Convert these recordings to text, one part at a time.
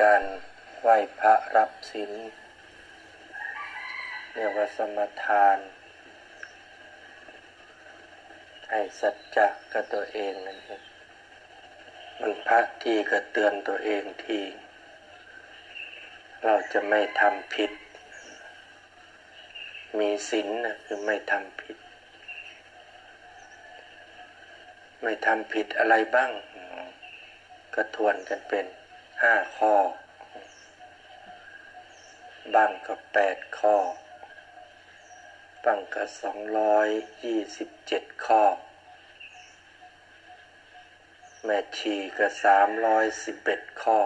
การไหว้พระรับศีลเรียกว่าสมทาน ให้สัจจะกับตัวเองนั่นเองมันพระที่ก็เตือนตัวเองที เราจะไม่ทำผิด มีศีลนะคือไม่ทำผิด ไม่ทำผิดอะไรบ้าง ก็ทวนกันเป็น ห้าข้อบางก็แปดข้อบางก็สองร้อยยี่สิบเจ็ดข้อ แม่ชีก็สามร้อยสิบเอ็ดข้อ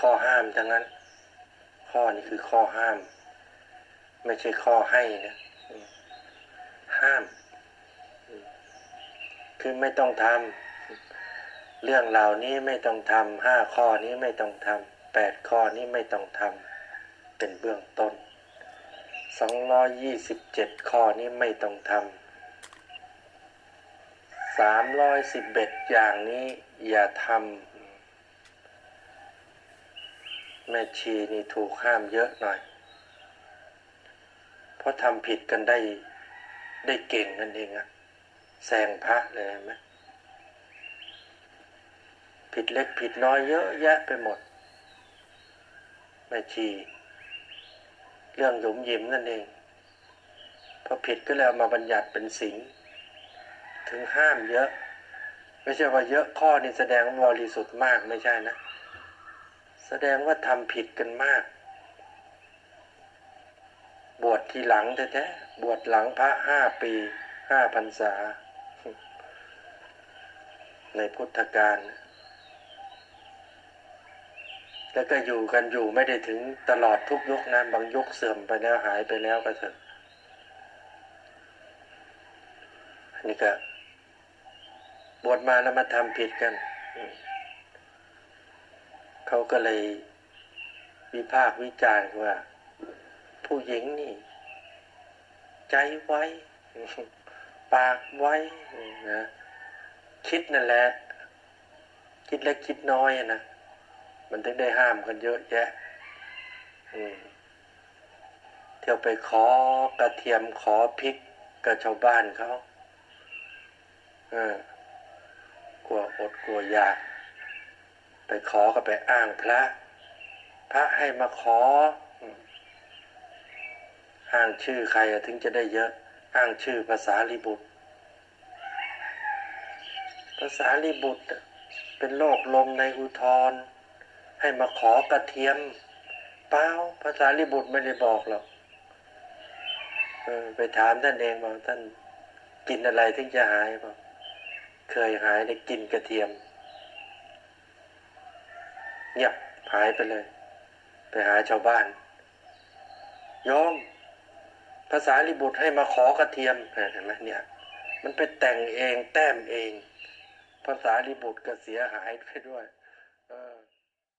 ข้อห้ามทั้งนั้น ข้อนี้คือข้อห้าม ไม่ใช่ข้อให้นะ ห้าม คือไม่ต้องทำ เรื่องเหล่านี้ไม่ต้องทำห้าข้อนี้ไม่ต้องทำแปดข้อนี้ไม่ต้องทำเป็นเบื้องต้นสองร้อยยี่สิบเจ็ดข้อนี้ไม่ต้องทำสามร้อยสิบเอ็ดอย่างนี้อย่าทำแม่ชีนี่ถูกห้ามเยอะหน่อย เพราะทำผิดกันได้ได้เก่งกันเองอะแซงพระเลยเห็นไหม ผิดเล็กผิดน้อยเยอะแยะไปหมดแม่ชี เรื่องหยุมยิมนั่นเองพอผิดก็เลยเอามาบัญญัติเป็นสิงถึงห้ามเยอะ ไม่ใช่ว่าเยอะข้อนี้แสดงว่าบริสุทธิ์มากไม่ใช่นะ แสดงว่าทำผิดกันมาก บวชทีหลังแท้ๆบวชหลังพระห้าปีห้าพรรษา ในพุทธกาล แล้วก็อยู่กันอยู่ไม่ได้ถึงตลอดทุกยุคนะบางยุคเสื่อมไปแล้วหายไปแล้วก็เถอะอันนี้ก็บวชมาแล้วมาทำผิดกัน เขาก็เลยวิพากษ์วิจารณ์ว่า ผู้หญิงนี่ ใจไว้ ปากไว้นะคิดนั่นแหละ คิดเล็กคิดน้อยนะ มันถึงได้ห้ามกันเยอะแยะเที่ยวไปขอกระเทียมขอพริกกับชาวบ้านเขาเออกลัวอดกลัวอยากไปขอก็ไปอ้างพระ พระให้มาขออ้างชื่อใครถึงจะได้เยอะ อ้างชื่อภาษาลิบุตร ภาษาลิบุตร เป็นโรคลมในอุทธร ให้มาขอกระเทียมเปล่าภาษาลิบุตรไม่ได้บอกหรอกไปถามท่านเองบอกท่านกินอะไรถึงจะหายบอกเคยหายได้กินกระเทียมเงียบหายไปเลย ไปหาชาวบ้านโยมภาษาลิบุตรให้มาขอกระเทียมเห็นไหมเนี่ย มันไปแต่งเองแต้มเอง ภาษาลิบุตรก็เสียหายไปด้วย เออ